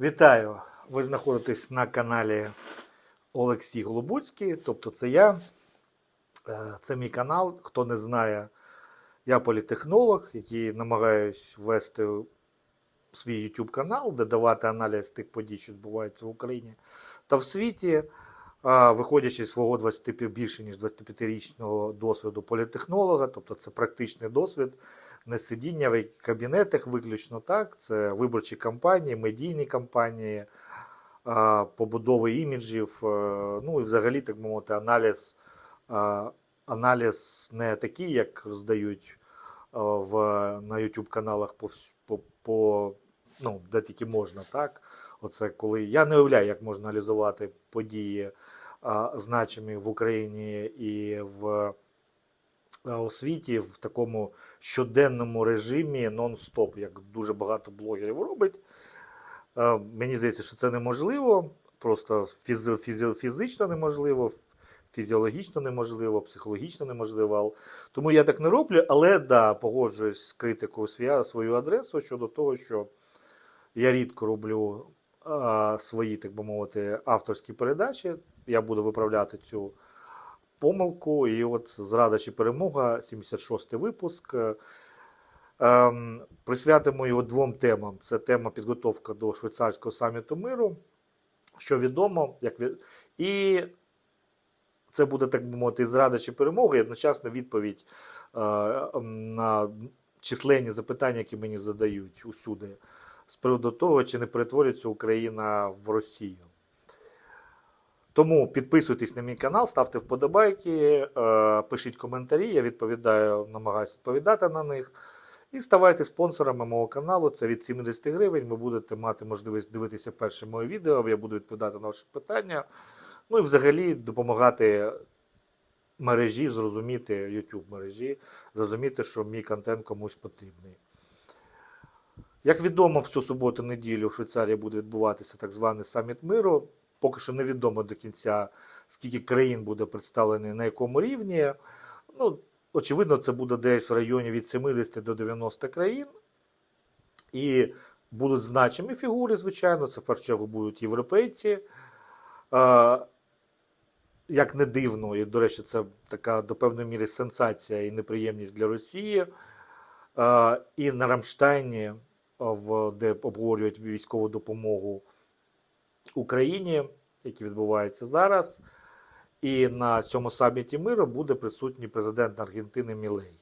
Вітаю! Ви знаходитесь на каналі Олексій Голобуцький, тобто це я. Е, Це мій канал. Хто не знає, я політехнолог, який намагаюсь ввести свій YouTube канал, де давати аналіз тих подій, що відбуваються в Україні та в світі, виходячи з свого 25, більше ніж 25-річного досвіду політехнолога, тобто це практичний досвід, не сидіння в кабінетах виключно так, це виборчі кампанії, медійні кампанії, побудови іміджів, е, ну і взагалі, так мовити, аналіз, аналіз не такий, як роздають в, на YouTube каналах по, по, по ну, де тільки можна, так. Оце коли я не уявляю, як можна аналізувати події а, значимі в Україні і в а, у світі в такому щоденному режимі нон-стоп, як дуже багато блогерів робить. Е, Мені здається, що це неможливо, просто фізи, фізи, фізично неможливо, фізіологічно неможливо, психологічно неможливо. Тому я так не роблю, але да, погоджуюсь з критикою свою адресу щодо того, що я рідко роблю а, свої, так би мовити, авторські передачі. Я буду виправляти цю помилку. І от зрада чи перемога, 76-й випуск. Ем, присвятимо його двом темам: це тема підготовка до швейцарського саміту миру, що відомо, як від... і це буде, так би мовити, зрада чи перемога, і одночасно відповідь е, ем, на численні запитання, які мені задають усюди, з приводу того, чи не перетворюється Україна в Росію. Тому підписуйтесь на мій канал, ставте вподобайки, е, пишіть коментарі, я відповідаю, намагаюся відповідати на них. І ставайте спонсорами мого каналу. Це від 70 гривень. Ви будете мати можливість дивитися перше моє відео. Я буду відповідати на ваші питання. Ну і взагалі допомагати мережі зрозуміти, YouTube мережі, зрозуміти, що мій контент комусь потрібний. Як відомо, всю суботу-неділю в Швейцарії буде відбуватися так званий саміт миру. Поки що невідомо до кінця, скільки країн буде представлені на якому рівні. Ну, очевидно, це буде десь в районі від 70 до 90 країн. І будуть значимі фігури, звичайно, це в першу чергу будуть європейці. Як не дивно, і, до речі, це така до певної міри сенсація і неприємність для Росії. І на Рамштайні, де обговорюють військову допомогу Україні, які відбуваються зараз. І на цьому саміті миру буде присутній президент Аргентини Мілей.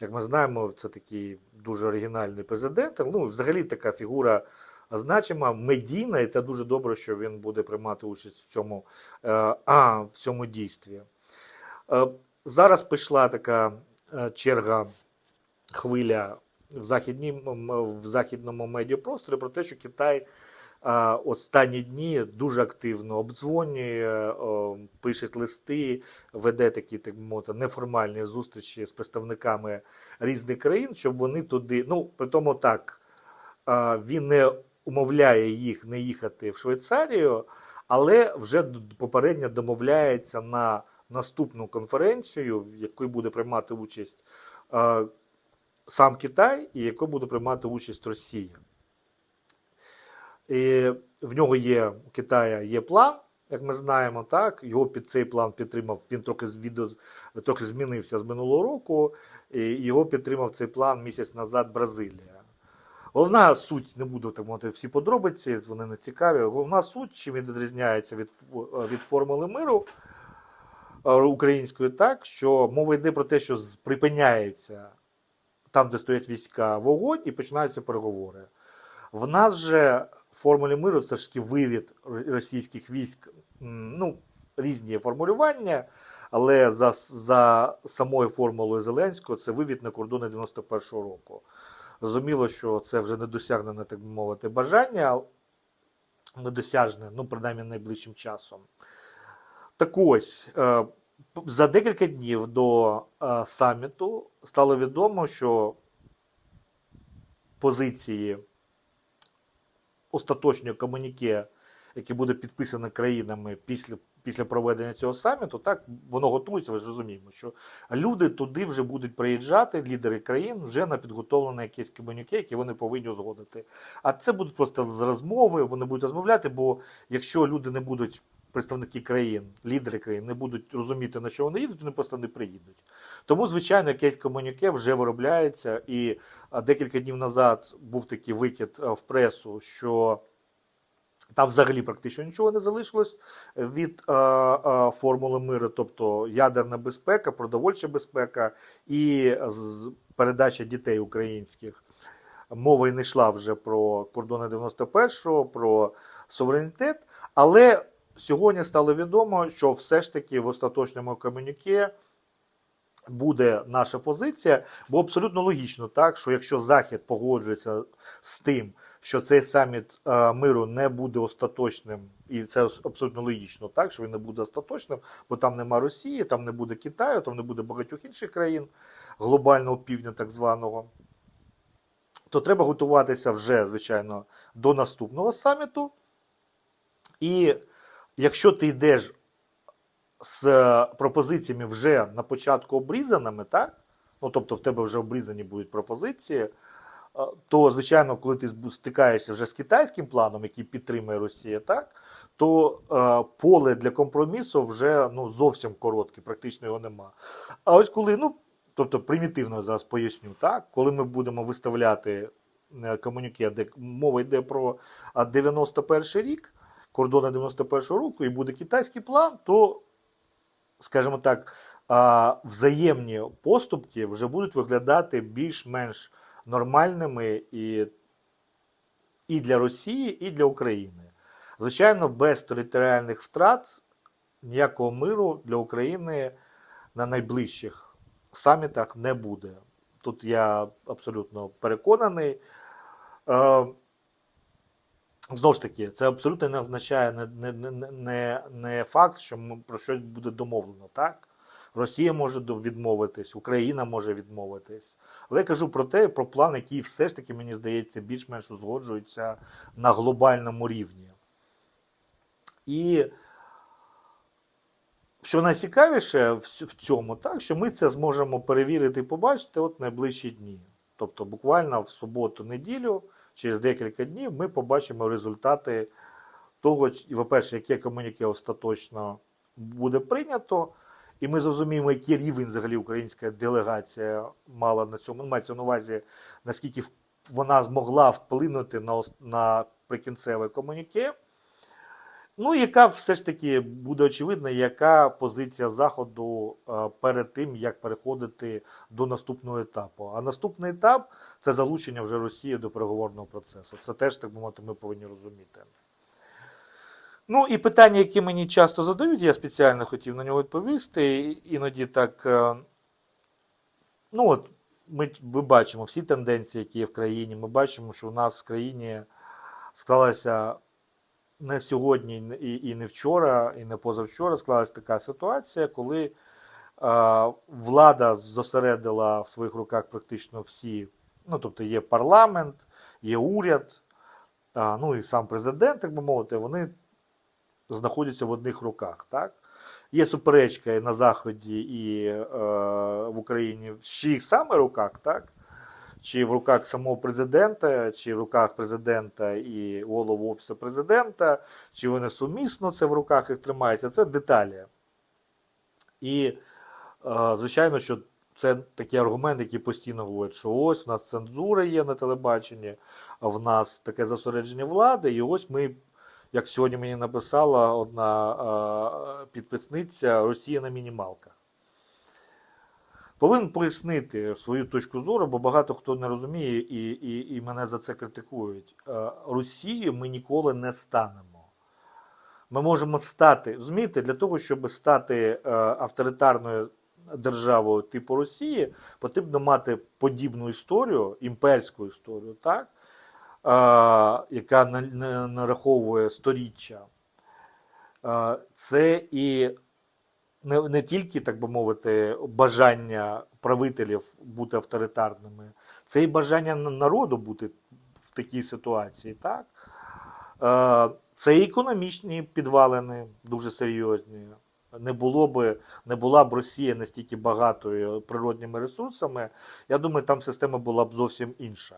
Як ми знаємо, це такий дуже оригінальний президент. Ну, взагалі така фігура значима, медійна, і це дуже добре, що він буде приймати участь в цьому, е, а, в цьому дійстві. Е, Зараз пішла така е, черга хвиля в, західній, в західному медіапросторі про те, що Китай останні дні дуже активно обдзвонює, пише листи, веде такі так мовити, неформальні зустрічі з представниками різних країн, щоб вони туди. Ну, при тому так, він не умовляє їх не їхати в Швейцарію, але вже попередньо домовляється на наступну конференцію, в якій буде приймати участь сам Китай, і якою буде приймати участь Росія. І в нього є у Китая є план, як ми знаємо, так його під цей план підтримав. Він трохи відео трохи змінився з минулого року. І його підтримав цей план місяць назад Бразилія. Головна суть, не буду так мовити всі подробиці, вони не цікаві. Головна суть, чим він відрізняється від, від формули миру української, так що мова йде про те, що припиняється там, де стоять війська, вогонь, і починаються переговори. В нас же формулі миру все ж таки вивід російських військ, ну, різні формулювання, але за, за самою формулою Зеленського це вивід на кордони 91-го року. Зрозуміло, що це вже недосягнене, так би мовити, бажання, недосяжне, ну, принаймні найближчим часом. Так ось, е, за декілька днів до е, саміту стало відомо, що позиції остаточної комуніке, яке буде підписане країнами після після проведення цього саміту, так воно готується, ви ж розуміємо, що люди туди вже будуть приїжджати, лідери країн, вже на підготовлене якесь комуніке, яке вони повинні узгодити. А це будуть просто з розмови, вони будуть розмовляти, бо якщо люди не будуть. Представники країн, лідери країн не будуть розуміти, на що вони їдуть, вони просто не приїдуть. Тому, звичайно, якесь комуніке вже виробляється. І декілька днів назад був такий викид в пресу, що там взагалі практично нічого не залишилось від а, а, формули миру, тобто ядерна безпека, продовольча безпека і передача дітей українських. Мова і не йшла вже про кордони 91-го, про суверенітет. Але сьогодні стало відомо, що все ж таки в остаточному комюніке буде наша позиція, бо абсолютно логічно, так що якщо Захід погоджується з тим, що цей саміт е, миру не буде остаточним, і це абсолютно логічно, так що він не буде остаточним, бо там нема Росії, там не буде Китаю, там не буде багатьох інших країн глобального півдня, так званого. То треба готуватися вже, звичайно, до наступного саміту. І якщо ти йдеш з е, пропозиціями вже на початку обрізаними, так? Ну, тобто в тебе вже обрізані будуть пропозиції, е, то, звичайно, коли ти стикаєшся вже з китайським планом, який підтримує Росія, так, то е, поле для компромісу вже ну, зовсім коротке, практично його нема. А ось коли, ну, тобто примітивно зараз поясню, так, коли ми будемо виставляти е, де мова йде про 91 рік, кордони 91-го року, і буде китайський план, то скажімо так, взаємні поступки вже будуть виглядати більш-менш нормальними і, і для Росії, і для України. Звичайно, без територіальних втрат ніякого миру для України на найближчих самітах не буде. Тут я абсолютно переконаний. Знову ж таки, це абсолютно не означає не, не, не, не, факт, що про щось буде домовлено. Так? Росія може відмовитись, Україна може відмовитись. Але я кажу про те, про план, який все ж таки, мені здається, більш-менш узгоджується на глобальному рівні. І що найцікавіше в цьому, так, що ми це зможемо перевірити і побачити от найближчі дні. Тобто, буквально в суботу-неділю, через декілька днів, ми побачимо результати того, по-перше, яке комуніке остаточно буде прийнято, і ми зрозуміємо, який рівень взагалі українська делегація мала на цьому. Ну, мається на увазі, наскільки вона змогла вплинути на, на прикінцеве комуніке. Ну, яка все ж таки буде очевидна, яка позиція Заходу е, перед тим, як переходити до наступного етапу. А наступний етап це залучення вже Росії до переговорного процесу. Це теж, так би мовити, ми повинні розуміти. Ну і питання, які мені часто задають, я спеціально хотів на нього відповісти. Іноді так. е, Ну, от ми, ми бачимо всі тенденції, які є в країні. Ми бачимо, що у нас в країні склалася не сьогодні і, і не вчора, і не позавчора склалася така ситуація, коли влада зосередила в своїх руках практично всі. Ну, тобто є парламент, є уряд, ну і сам президент, так би мовити, вони знаходяться в одних руках. Так? Є суперечка і на Заході і е, в Україні в чиїх саме руках, так? Чи в руках самого президента, чи в руках президента і голову офісу президента, чи вони сумісно це в руках їх тримаються. Це деталі. І, е, звичайно, що це такий аргумент, який постійно говорять, що ось в нас цензура є на телебаченні, в нас таке зосередження влади, і ось ми. Як сьогодні мені написала одна е, підписниця Росія на мінімалках. Повинен пояснити свою точку зору, бо багато хто не розуміє і, і, і мене за це критикують. Е, Росією ми ніколи не станемо. Ми можемо стати, розумієте, для того, щоб стати е, авторитарною державою типу Росії, потрібно мати подібну історію, імперську історію, так? Е, яка на- на- нараховує сторіччя. Це і не, не тільки, так би мовити, бажання правителів бути авторитарними, це і бажання народу бути в такій ситуації. Так? Е, Це і економічні підвалини дуже серйозні. Не було би, не була б Росія настільки багатою природніми ресурсами, я думаю, там система була б зовсім інша.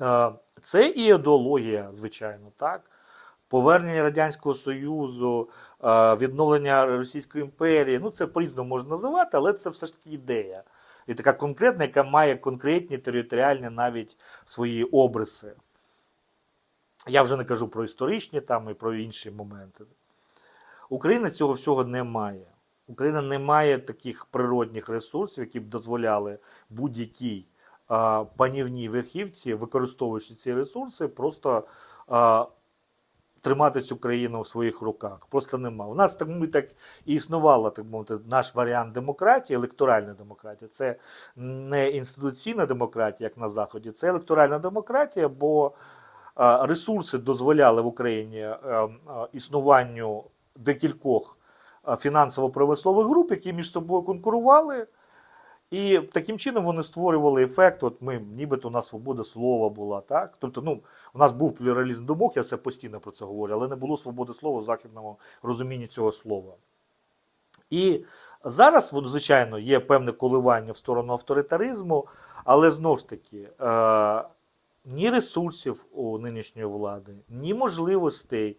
Е, Це і ідеологія, звичайно, так. Повернення Радянського Союзу, е, відновлення Російської імперії. Ну, це по-різному можна називати, але це все ж таки ідея. І така конкретна, яка має конкретні територіальні навіть свої обриси. Я вже не кажу про історичні там і про інші моменти. Україна цього всього не має. Україна не має таких природних ресурсів, які б дозволяли будь-якій а, панівній верхівці, використовуючи ці ресурси, просто а, тримати цю країну в своїх руках. Просто нема. У нас так, ми так і існувала, так мовити, наш варіант демократії, електоральна демократія. Це не інституційна демократія, як на Заході, це електоральна демократія, бо ресурси дозволяли в Україні е, е, існуванню декількох фінансово-промислових груп, які між собою конкурували. І таким чином вони створювали ефект. От ми, нібито у нас свобода слова була, так? Тобто, ну, у нас був плюралізм думок, я все постійно про це говорю, але не було свободи слова в західному розумінні цього слова. І зараз, звичайно, є певне коливання в сторону авторитаризму, але знову ж таки, е, ні ресурсів у нинішньої влади, ні можливостей,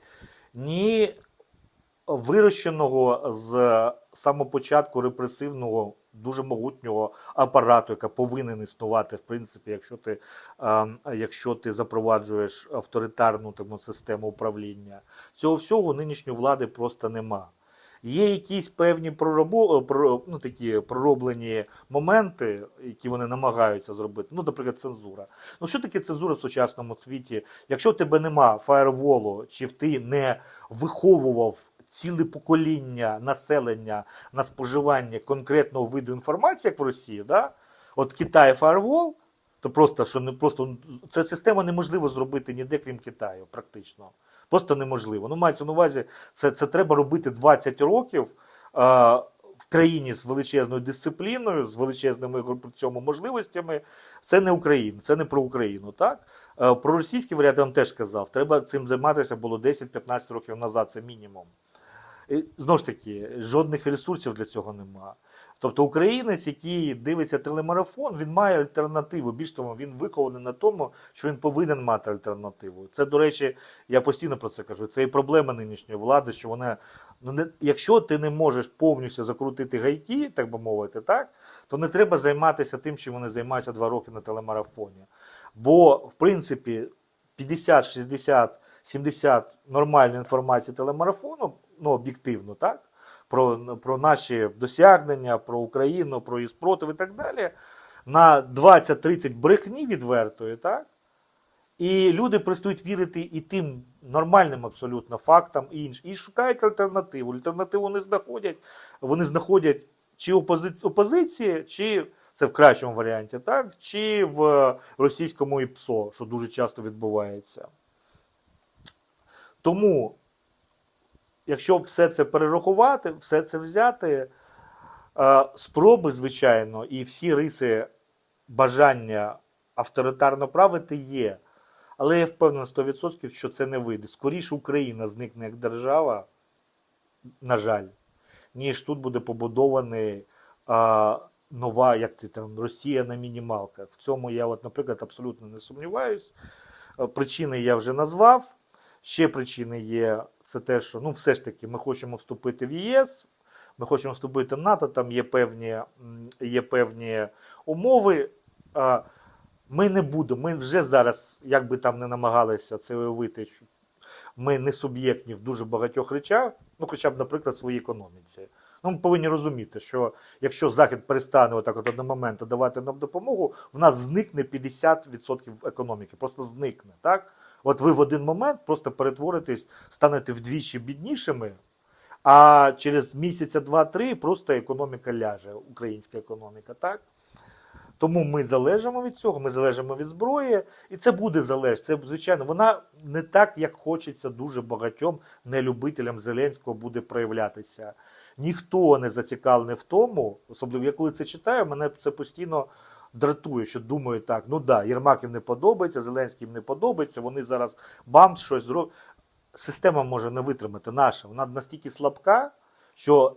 ні вирощеного з самого початку репресивного, дуже могутнього апарату, яка повинен існувати, в принципі, якщо ти, якщо ти запроваджуєш авторитарну тому, систему управління. Цього всього нинішньої влади просто нема. Є якісь певні прорабо, про, ну, такі пророблені моменти, які вони намагаються зробити. Ну, наприклад, цензура. Ну, що таке цензура в сучасному світі? Якщо в тебе нема фаєрволу, чи ти не виховував ціле покоління населення на споживання конкретного виду інформації, як в Росії, да? от Китай фаєрвол, то просто що не просто це система неможливо зробити ніде, крім Китаю, практично. Просто неможливо. Ну, мається на увазі, це, це треба робити 20 років е, в країні з величезною дисципліною, з величезними при цьому можливостями. Це не Україна, це не про Україну. Так? Е, про російський варіант я вам теж казав. Треба цим займатися було 10-15 років назад, це мінімум. Знову ж таки, жодних ресурсів для цього нема. Тобто українець, який дивиться телемарафон, він має альтернативу. Більш того, він вихований на тому, що він повинен мати альтернативу. Це, до речі, я постійно про це кажу. Це і проблема нинішньої влади, що вона, ну не якщо ти не можеш повністю закрутити гайки, так би мовити, так, то не треба займатися тим, чим вони займаються два роки на телемарафоні. Бо, в принципі, 50, 60, 70 нормальної інформації телемарафону, ну об'єктивно, так про, про наші досягнення, про Україну, про її спротив і так далі. На 20-30 брехні відвертої, так? І люди перестають вірити і тим нормальним абсолютно фактам і іншим. І шукають альтернативу. Альтернативу не знаходять. Вони знаходять чи опози- опозиції, чи це в кращому варіанті, так? чи в російському ІПСО, що дуже часто відбувається. Тому якщо все це перерахувати, все це взяти, е, спроби, звичайно, і всі риси бажання авторитарно правити є. Але я впевнений 100%, що це не вийде. Скоріше Україна зникне як держава, на жаль, ніж тут буде побудований а, нова, як це там, Росія на мінімалках. В цьому я, от, наприклад, абсолютно не сумніваюсь. Е, Причини я вже назвав. Ще причини є це те, що ну, все ж таки ми хочемо вступити в ЄС, ми хочемо вступити в НАТО, там є певні, є певні умови. Ми не будемо, ми вже зараз, як би там не намагалися це уявити, ми не суб'єктні в дуже багатьох речах, ну хоча б, наприклад, в своїй економіці. Ну, ми повинні розуміти, що якщо Захід перестане отак от одного моменту давати нам допомогу, в нас зникне 50% економіки, просто зникне. Так? От ви в один момент просто перетворитесь, станете вдвічі біднішими, а через місяця два-три просто економіка ляже, українська економіка, так? Тому ми залежимо від цього, ми залежимо від зброї, і це буде залежати. Це звичайно, вона не так, як хочеться дуже багатьом нелюбителям Зеленського буде проявлятися. Ніхто не зацікавлений в тому, особливо я коли це читаю, мене це постійно дратує, що думаю так, ну да, Єрмак їм не подобається, Зеленський їм не подобається, вони зараз бам, щось зроблять. система може не витримати наша. Вона настільки слабка, що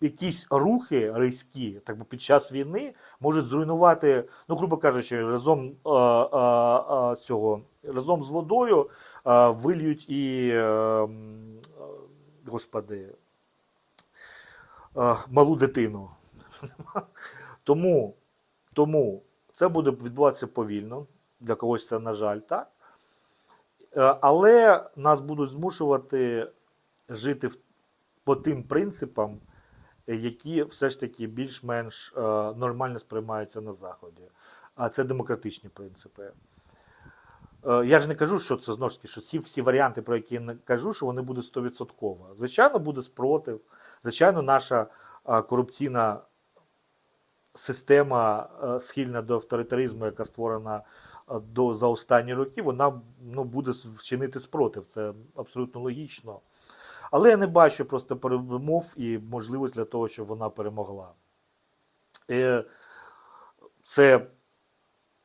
якісь рухи різкі так би, під час війни можуть зруйнувати, ну, грубо кажучи, разом, е, е, е, цього, разом з водою е, вильють і, е, м, е, господи, е, малу дитину. Тому, тому це буде відбуватися повільно. Для когось це, на жаль, так. Е, Але нас будуть змушувати жити по тим принципам, які все ж таки більш-менш е, нормально сприймаються на Заході. А це демократичні принципи. Е, Я ж не кажу, що це знову ж таки, що ці всі варіанти, про які я не кажу, що вони будуть 100%. Звичайно, буде спротив. Звичайно, наша корупційна система е, схильна до авторитаризму, яка створена е, до, за останні роки, вона ну, буде вчинити спротив. Це абсолютно логічно. Але я не бачу просто перемов і можливість для того, щоб вона перемогла. Е, Це,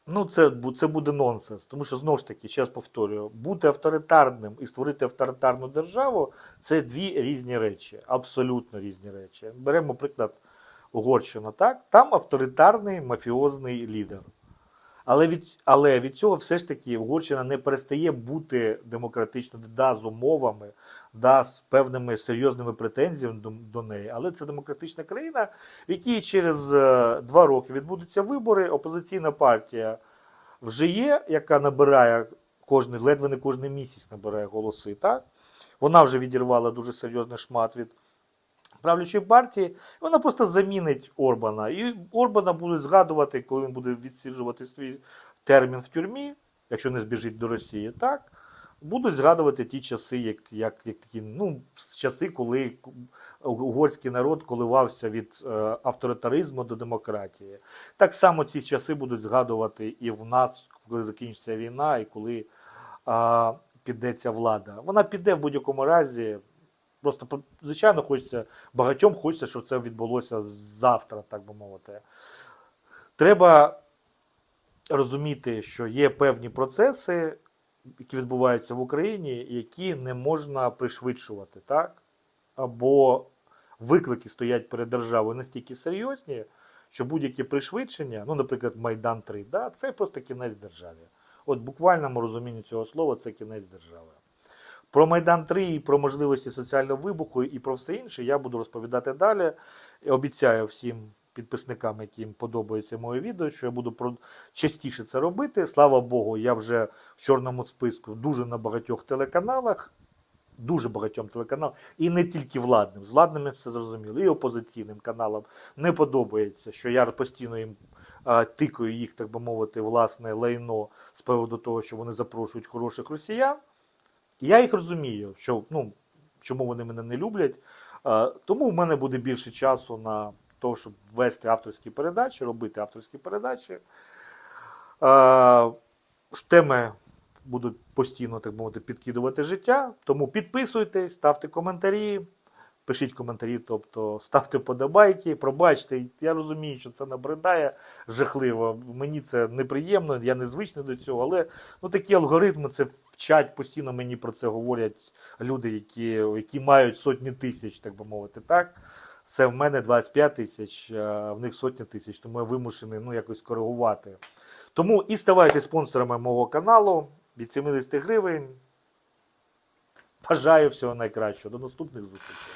ну, це, це буде нонсенс. Тому що, знову ж таки, ще раз повторюю, бути авторитарним і створити авторитарну державу це дві різні речі, абсолютно різні речі. Беремо приклад Угорщина, так? Там авторитарний мафіозний лідер. Але від, але від цього все ж таки Угорщина не перестає бути демократичною, да, з умовами, да, з певними серйозними претензіями до, до неї. Але це демократична країна, в якій через е, два роки відбудуться вибори. Опозиційна партія вже є, яка набирає кожний, ледве не кожен місяць набирає голоси. Так? Вона вже відірвала дуже серйозний шмат від правлячої партії, вона просто замінить Орбана. І Орбана будуть згадувати, коли він буде відсиджувати свій термін в тюрмі, якщо не збіжить до Росії, так. Будуть згадувати ті часи, як, як, як такі, ну, часи, коли угорський народ коливався від е, авторитаризму до демократії. Так само ці часи будуть згадувати і в нас, коли закінчиться війна, і коли а, піде ця влада. Вона піде в будь-якому разі. Просто, звичайно, хочеться, багатьом хочеться, щоб це відбулося завтра, так би мовити. Треба розуміти, що є певні процеси, які відбуваються в Україні, які не можна пришвидшувати, так? Або виклики стоять перед державою настільки серйозні, що будь-які пришвидшення, ну, наприклад, Майдан 3, да, це просто кінець державі. От в буквальному розумінні цього слова це кінець держави. Про Майдан 3 і про можливості соціального вибуху і про все інше я буду розповідати далі. Обіцяю всім підписникам, яким подобається моє відео, що я буду частіше це робити. Слава Богу, я вже в чорному списку дуже на багатьох телеканалах. Дуже багатьом телеканалам, і не тільки владним. З владними все зрозуміло, і опозиційним каналам не подобається, що я постійно їм а, тикаю їх, так би мовити, власне лайно з приводу того, що вони запрошують хороших росіян. Я їх розумію, що ну, чому вони мене не люблять. Е, Тому в мене буде більше часу на те, щоб вести авторські передачі, робити авторські передачі. Е, Теми будуть постійно, так мовити, підкидувати життя. Тому підписуйтесь, ставте коментарі, пишіть коментарі, тобто ставте подобайки. Пробачте, я розумію, що це набридає жахливо. Мені це неприємно, я не звичний до цього, але ну, такі алгоритми це вчать, постійно мені про це говорять люди, які, які мають сотні тисяч, так би мовити, так. Це в мене 25 тисяч, а в них сотні тисяч, тому я вимушений ну, якось коригувати. Тому і ставайте спонсорами мого каналу від 70 гривень. Бажаю всього найкращого. До наступних зустрічей.